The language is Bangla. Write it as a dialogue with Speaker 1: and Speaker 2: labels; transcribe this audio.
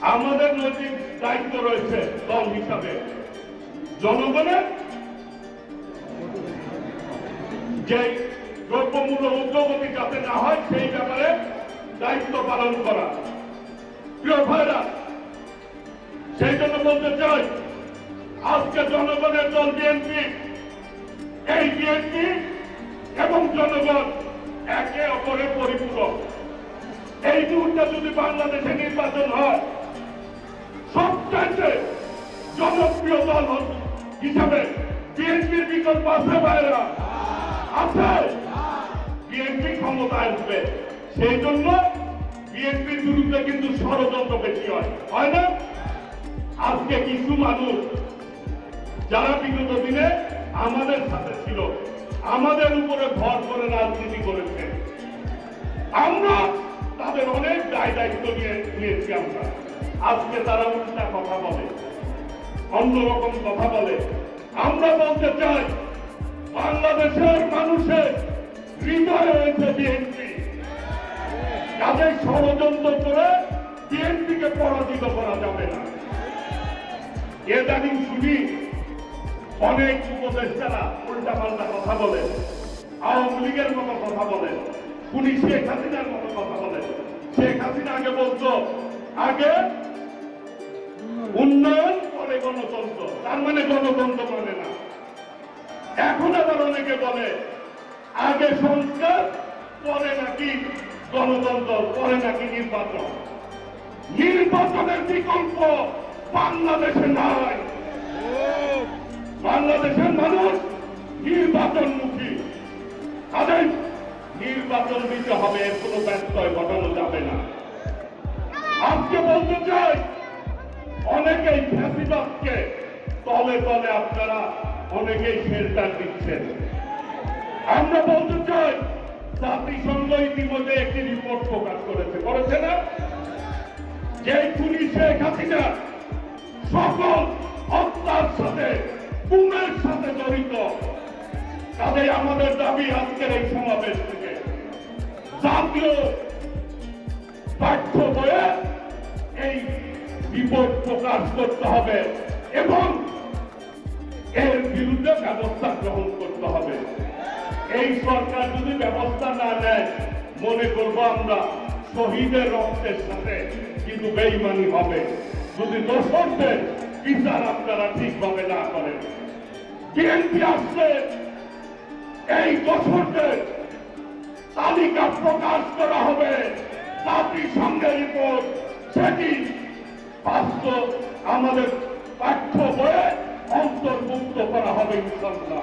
Speaker 1: আমাদের নৈতিক দায়িত্ব রয়েছে দল হিসাবে। জনগণের যে দ্রব্যমূল্য উদ্যোগতি যাতে না হয়, সেই ব্যাপারে দায়িত্ব পালন করা। প্রিয় ভাইরা, সেই জন্য বলতে চাই, আজকে জনগণের দল বিএনপি, এই বিএনপি এবং জনগণ একে অপরের পরিপূরক। এই মুহূর্তে যদি বাংলাদেশে জনপ্রিয় দল হিসাবে বিএনপির বিকল্প আছে ভাইরা আছে। বিএনপি ক্ষমতায় আসবে সেই জন্য বিএনপির বিরুদ্ধে কিন্তু ষড়যন্ত্র বেশি হয়। হয় না? আজকে কিছু মানুষ যারা বিগত দিনে আমাদের সাথে ছিল, আমাদের উপরে ভর করে রাজনীতি করেছে, আমরা তাদের অনেক দায় দায়িত্ব নিয়ে নিয়েছি আমরা। আজকে তারা উল্টা কথা বলে। অন্যরকম কথা বলে। আমরা বলতে চাই, বাংলাদেশের মানুষের হৃদয় হয়েছে বিএনপি। কাজে ষড়যন্ত্র করে বিএনপিকে পরাজিত করা যাবে না। এদানিং শুনি অনেক উপদেষ্টারা উল্টা পাল্টা কথা বলে, আওয়ামী লীগের মতো কথা বলে। শুনি শেখ হাসিনার মতো কথা বলে। শেখ হাসিনা আগে বলতো, আগে উন্নয়ন পরে গণতন্ত্র, তার মানে গণতন্ত্র মানে না। এখন আবার অনেকে বলে, আগে সংস্কার, পরে নাকি গণতন্ত্র, পরে নাকি নির্বাচন। নির্বাচনের বিকল্প বাংলাদেশে নাই। বাংলাদেশের মানুষ নির্বাচনমুখী। তাদের নির্বাচন দিতে হবে কোনো ব্যত্যয় ঘটানো যাবে না। আজকে বলতে চাই অনেকেই ফ্যাসিবাদকে তলে তলে আপনারা অনেকেই শেল্টার দিচ্ছেন। আমরা বলতে চাই, জাতিসংঘ ইতিমধ্যে একটি রিপোর্ট প্রকাশ করেছে। করেছে না? যে খুনি শেখ হাসিনা সকল হত্যার সাথে গুমের সাথে জড়িত কাজে আমাদের দাবি আজকের এই সমাবেশ থেকে। জাতীয় পাঠ্য রিপোর্ট প্রকাশ করতে হবে এবং এর বিরুদ্ধে ব্যবস্থা গ্রহণ করতে হবে। এই সরকার যদি ব্যবস্থা না নেয়, মনে করব আমরা শহীদের রক্তের সাথে কিন্তু বেইমানি হবে। যদি দোষরদের বিচার আপনারা ঠিকভাবে না করেন। বিএনপি আসলে এই দোষরদের তালিকা প্রকাশ করা হবে। জাতিসংঘের রিপোর্ট, সেটি বাস্তব আমাদের পাঠ্য বয়ে অন্তর্ভুক্ত করা হবে ইনশাল্লাহ